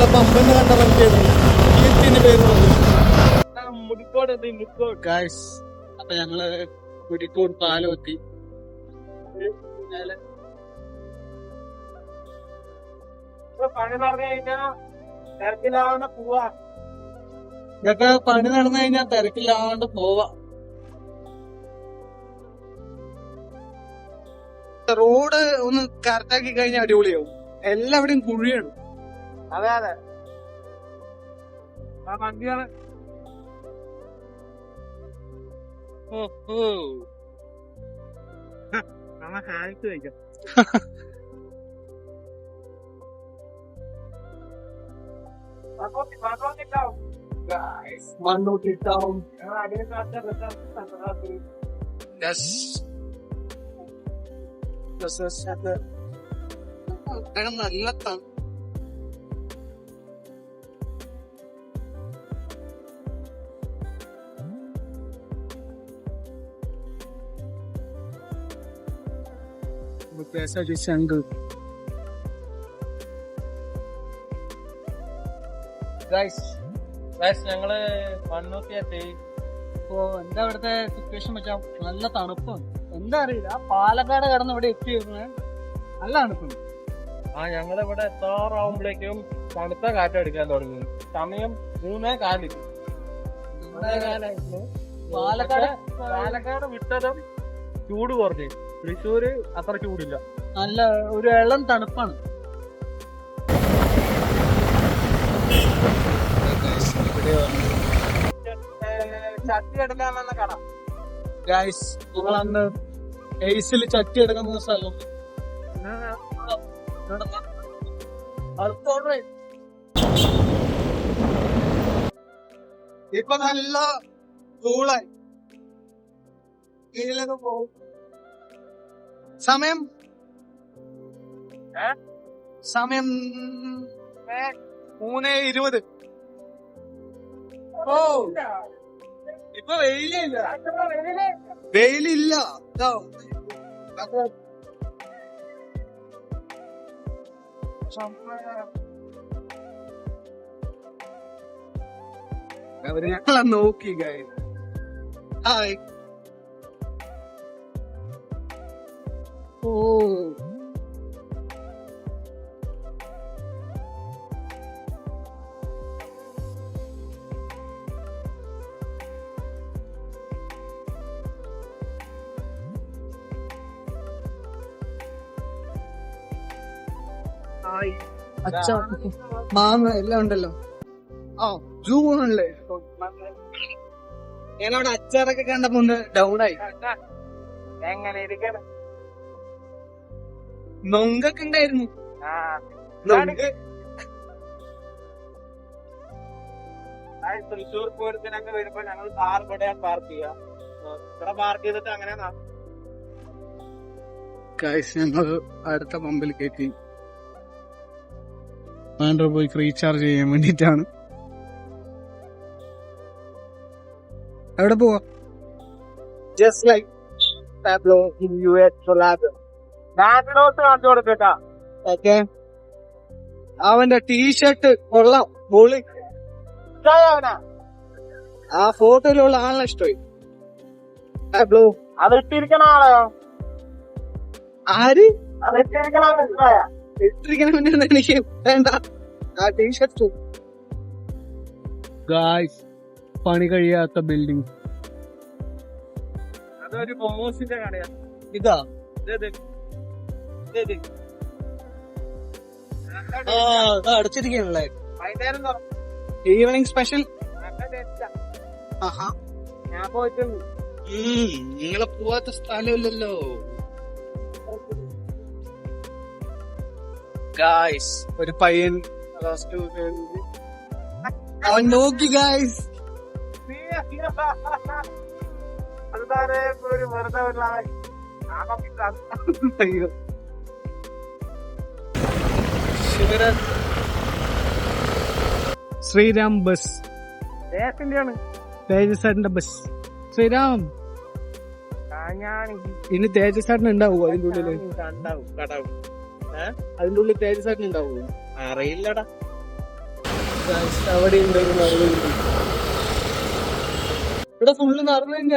നമ്മളെ പേര് മുടിക്കോട് മുടിക്കോട്. ഗായ്സ് അപ്പൊ ഞങ്ങൾ കുരിക്കോട് പാലമെത്തി പണി നടന്നു കഴിഞ്ഞാ തിരക്കിലാവുന്ന പോവാ. ഇതൊക്കെ പണി നടന്നു കഴിഞ്ഞാൽ തിരക്കില്ലാണ്ട് പോവാ. റോഡ് ഒന്ന് കറക്റ്റാക്കി കഴിഞ്ഞാൽ അടിപൊളിയാവും. എല്ലാവിടെയും കുഴിയാണ്. അതെ അതെ. ആ വണ്ടിയാണ്. നമ്മ കാണിച്ചു വയ്ക്കാം മണ്ണൂട്ടിട്ടാവും നല്ല തണു पैसा जिससे अंकल ഗൈസ് ഗൈസ് ഞങ്ങള് മണ്ണൂത്തി എത്തി ഇപ്പോ എന്താ ഇവിടുത്തെ സിറ്റുവേഷൻ വെച്ചാൽ നല്ല തണുപ്പാണ് എന്താ അറിയില്ല ആ പാലക്കാട് കടന്ന് ഇവിടെ എത്തി നല്ല തണുപ്പുണ്ട് ആ ഞങ്ങള് ഇവിടെ എത്താറാവുമ്പോഴേക്കും തണുത്ത കാറ്റടിക്കാൻ തുടങ്ങി സമയം മൂന്നേ കാല് മൂന്നേ കാലായിരുന്നു പാലക്കാട് പാലക്കാട് വിട്ടതും ചൂട് കുറഞ്ഞു തൃശ്ശൂര് അത്ര ചൂടില്ല നല്ല ഒരു ഇളം തണുപ്പാണ്. ചട്ടി ഗായ്സ് നമ്മളന്ന് എടുക്കുന്ന സ്ഥലം. ഇപ്പൊ നല്ല കൂളായി കീഴിലൊക്കെ പോകും സമയം? സമയം മൂന്ന് ഇരുപത്. ഓ. ഇപ്പൊ വെയിലില്ല. വെയിലില്ല. അവർ ഞങ്ങളെ നോക്കി guys. ഹായ് ഓ ഹായ് അച്ഛ മാങ്ങ എല്ലാം ഉണ്ടല്ലോ? ആ ജൂ ആണല്ലേ? അവിടെ അച്ചാറൊക്കെ കണ്ടപ്പോ ഡൗൺ ആയി. എങ്ങനെ ഇരിക്കണം? നൊങ്കൊക്കെ ഉണ്ടായിരുന്നു. തൃശ്ശൂർ പൂരത്തിനൊക്കെ വരുമ്പോ ഞങ്ങൾ കാർ ഇവിടെയാണ് പാർക്ക് ചെയ്യാ. ഇവിടെ പാർക്ക് ചെയ്തിട്ട് അങ്ങനെ ഗൈസ് ഞങ്ങൾ അടുത്ത പമ്പിൽ കയറ്റി. ആൻഡ്രോ പോയി റീചാർജ് ചെയ്യാൻ വേണ്ടിട്ടാണ് എവിടെ പോവാ? Just like Pablo in US Solado. ബാങ്കിലോട്ട് കാണിച്ചു കൊടുക്കട്ടാ. ഓക്കെ. അവന്റെ ടീഷർട്ട് കൊള്ളാം പൊളി. അവനാ ആ ഫോട്ടോയിലുള്ള ആളെ ഇഷ്ടമായി. ബ്ലൂ. അത് ഇട്ടിരിക്കണ ആളെയോ ആര്? അത് ഇട്ടിരിക്കണ എനിക്ക് വേണ്ട. ആ ടീഷർട്ട് ഗായ്സ് പണി കഴിയാത്ത ബിൽഡിംഗ് അതൊരു ബോസിന്റെ കടയാ. ഇത്. ആ അടച്ചിരിക്കണല്ലേ. ഈവനിങ് സ്പെഷ്യൽ നിങ്ങളെ പോവാത്ത സ്ഥലമില്ലല്ലോ. ഗായ്സ് ഒരു പയ്യൻ അവൻ നോക്കി ഗായ്സ് അത് താരെ ഇപ്പൊ ഒരു വെറുതെ അയ്യോ. ശ്രീരാം ബസ്. ആണ് തേജസാറിന്റെ ബസ്. ശ്രീരാം. ഇനി തേജസാറിന് ഉണ്ടാവുമോ അതിന്റെ ഉള്ളിൽ? അതിന്റെ ഉള്ളിൽ തേജസാറിന് ഉണ്ടാവുമോ അറിയില്ലടാ. അവിടെ ഇവിടെ ഫുള്ള് നിറഞ്ഞി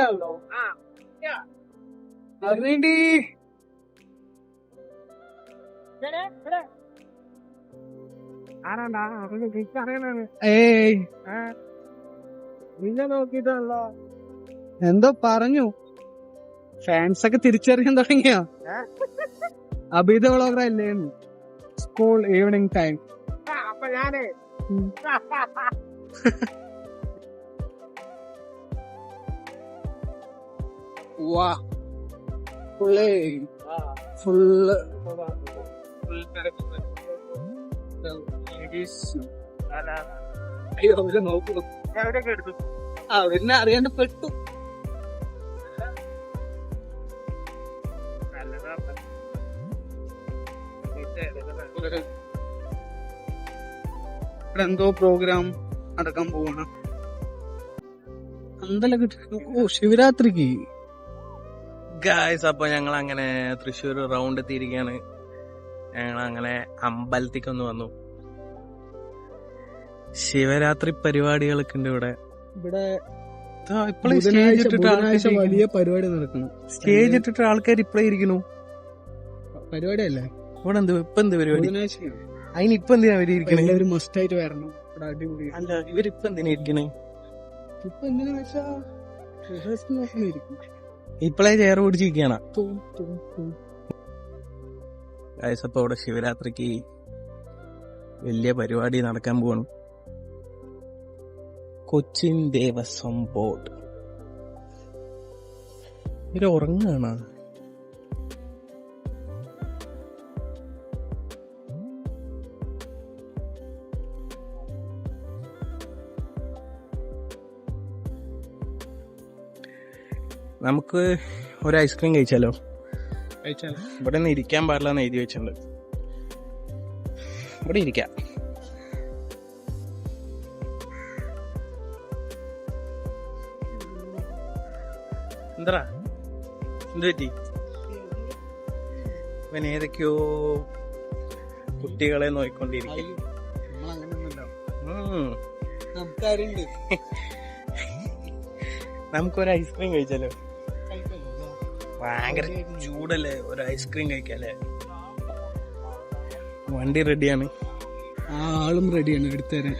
ഏയ്. നിന്നെ നോക്കിട്ടല്ലോ എന്തോ പറഞ്ഞു. ഫാൻസ് ഒക്കെ തിരിച്ചറിയാൻ തുടങ്ങിയോ? അഭിത വ്ളോഗർ അല്ലേ? School evening time. അപ്പൊ ഞാനേ. വാ. ഫുള്ളേ. ഫുള്ള് അയ്യോ അവരെ നോക്കൂ. എവിടെയൊക്കെ എടുത്തു. അവരെന്നെ അറിയാണ്ട് പെട്ടു. ഇവിടെ എന്തോ പ്രോഗ്രാം നടക്കാൻ പോവണം. അന്തല ഓ ശിവരാത്രിക്ക്. ഗായ്സ് അപ്പൊ ഞങ്ങൾ അങ്ങനെ തൃശ്ശൂർ റൗണ്ട് എത്തിയിരിക്കുകയാണ് ഞങ്ങൾ അങ്ങനെ അമ്പലത്തേക്ക് ഒന്ന് വന്നു. ശിവരാത്രി പരിപാടികളൊക്കെ ഉണ്ട് ഇവിടെ. ഇവിടെ സ്റ്റേജ് ഇട്ടിട്ട് വലിയ പരിപാടി നടക്കുന്നു. സ്റ്റേജ് ഇട്ടിട്ട് ആൾക്കാർ ഇപ്പഴേ ഇരിക്കണു പരിപാടിയല്ലേ? ഇവിടെ എന്ത് ഇപ്പൊ എന്ത് പരിപാടി? അതിന് ഇപ്പൊ എന്തിനാ അവർ ഇരിക്കണേ? എല്ലാവരും മസ്റ്റ് ആയിട്ട് വരണം. ഇവിടെ അടിപൊളി. അല്ല ഇവരിപ്പൊ എന്തിനാ ഇരിക്കണേ? ഇപ്പൊ എന്തിനാ വെച്ചാ. ഇപ്പളേ ചെയർ പിടിച്ചിരിക്കണ അപ്പൊ ഇവിടെ ശിവരാത്രിക്ക് വലിയ പരിപാടി നടക്കാൻ പോവാണ്. കൊച്ചിൻ ദേവസ്വം ബോർഡ്. ഇവർ ഉറങ്ങാണ് നമുക്ക് ഒരു ഐസ്ക്രീം കഴിച്ചാലോ? കഴിച്ചാലോ? ഇവിടെ നിന്ന് ഇരിക്കാൻ പാടില്ല എന്ന് എഴുതി വെച്ചിട്ടുണ്ട്. ഇവിടെ ഇരിക്കാം. എന്താ എന്ത് പറ്റി? ഇവൻ ഏതൊക്കെയോ കുട്ടികളെ നോക്കിക്കൊണ്ടിരിക്കും. നമുക്കൊരു ഐസ്ക്രീം കഴിച്ചാലോ. ഭയങ്കര ചൂടല്ലേ ഒരു ഐസ്ക്രീം കഴിക്കാല്ലേ? വണ്ടി റെഡിയാണ് ആളും റെഡിയാണ് എടുത്തുതരാൻ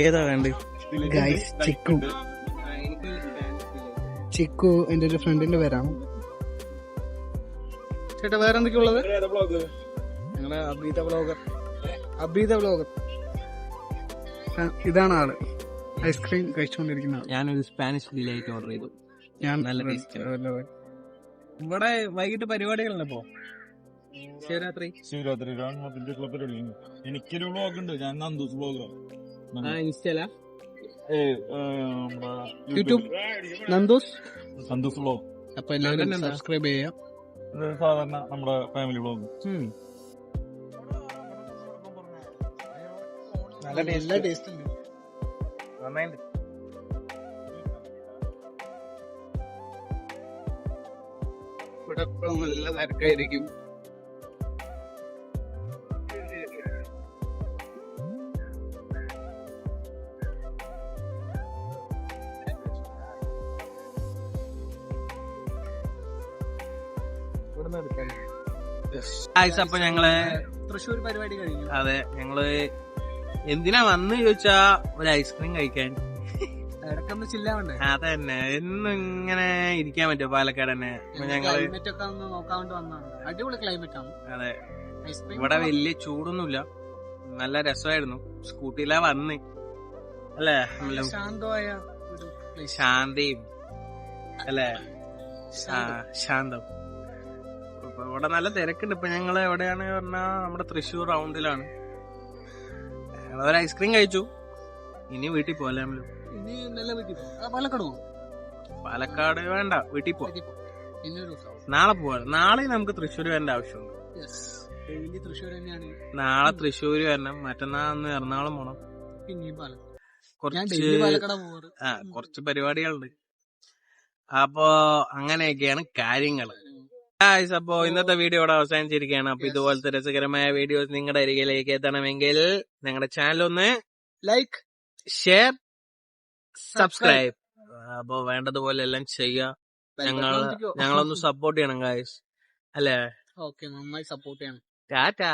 ഏതാ വേണ്ടത്? ഗൈസ് ചിക്കു ചിക്കു എന്റെ ഒരു ഫ്രണ്ടിന്റെ പേരാണ്. ചേട്ടാ വേറെ എന്തൊക്കെയുള്ളത്? ഞങ്ങളെ അബീത വ്ലോഗർ അബീത ഇതാണ് ആൾ. ഐസ്ക്രീം കഴിച്ചുകൊണ്ടിരിക്കുന്ന ഞാനൊരു സ്പാനിഷ് ഡിലൈറ്റ് ഓർഡർ ചെയ്തു. ഞാൻ നല്ല ഇവിടെ വൈകിട്ട് പരിപാടികളല്ലേ ഇപ്പോ. ശിവരാത്രി. ശിവരാത്രി എനിക്ക് ഒരു വ്ളോഗ് ഉണ്ട്. ഞാൻ നന്ദൂസ് ഇൻസ്റ്റല യൂട്യൂബ്. നന്ദോസ്. സന്തോഷ് വ്ളോഗ് അപ്പൊ എല്ലാവരും? സബ്സ്ക്രൈബ് ചെയ്യാം. സാധാരണ നമ്മുടെ ഫാമിലി വ്ളോഗ് നല്ല ടേസ്റ്റ് ടേസ്റ്റ് ഉണ്ട്. നന്നായിട്ട് ഇവിടെ നല്ല തിരക്കായിരിക്കും. ആയിസ് അപ്പൊ ഞങ്ങൾ തൃശ്ശൂർ പരിപാടി കഴിഞ്ഞു. അതെ ഞങ്ങൾ എന്തിനാ വന്ന് ചോദിച്ചാ ഒരു ഐസ്ക്രീം കഴിക്കാൻ? ഇടക്കൊന്ന് ചില്ലാവണ്ടേ തന്നെ എന്നും ഇങ്ങനെ ഇരിക്കാൻ പറ്റുമോ പാലക്കാട് തന്നെ അപ്പൊ ഞങ്ങൾ ക്ലൈമറ്റ് ഒക്കെ ഒന്ന് നോക്കാൻ വേണ്ടി വന്നതാണ്. അടിപൊളി ക്ലൈമറ്റ് ആണ്. അതെ. ഇവിടെ വലിയ ചൂടൊന്നുമില്ല. നല്ല രസമായിരുന്നു. സ്കൂട്ടിയിലാ വന്ന്. അല്ലേ? ശാന്തമായ. ശാന്തിയും. അല്ലേ? ശാന്തം. ഇപ്പൊ ഇവിടെ നല്ല തിരക്കുണ്ട്. ഇപ്പൊ ഞങ്ങൾ എവിടെയാണ് പറഞ്ഞാൽ നമ്മുടെ തൃശ്ശൂർ റൗണ്ടിലാണ്. ഞങ്ങളൊരു ഒരു ഐസ്ക്രീം കഴിച്ചു. ഇനി വീട്ടിൽ ഇനി നല്ല വീട്ടിൽ പോകും പാലക്കാട് പോകും പാലക്കാട് വേണ്ട വീട്ടിൽ പോവാം. പോകും നാളെ പോവാ. നാളെ നമുക്ക് തൃശ്ശൂർ വരേണ്ട ആവശ്യമുണ്ട്. നാളെ തൃശ്ശൂർ വരണം. മറ്റന്നാൾ എറണാകുളം പോണം. കുറച്ച് ആ കുറച്ച് പരിപാടികളുണ്ട്. അപ്പോ അങ്ങനെയൊക്കെയാണ് കാര്യങ്ങൾ. ഗായ്സ് അപ്പോ ഇന്നത്തെ വീഡിയോ ഇവിടെ അവസാനിച്ചിരിക്കുകയാണ്. അപ്പൊ ഇതുപോലത്തെ രസകരമായ വീഡിയോസ് നിങ്ങളുടെ അരികിലേക്ക് എത്തണമെങ്കിൽ ഞങ്ങളുടെ ചാനൽ ഒന്ന് ലൈക്ക് ഷെയർ സബ്സ്ക്രൈബ് അപ്പൊ വേണ്ടതുപോലെ എല്ലാം ചെയ്യുക. ഞങ്ങൾ ഞങ്ങളൊന്ന് സപ്പോർട്ട് ചെയ്യണം ഗായ്സ് അല്ലേ? ഓക്കെ നന്നായി സപ്പോർട്ട് ചെയ്യണം. ടാറ്റാ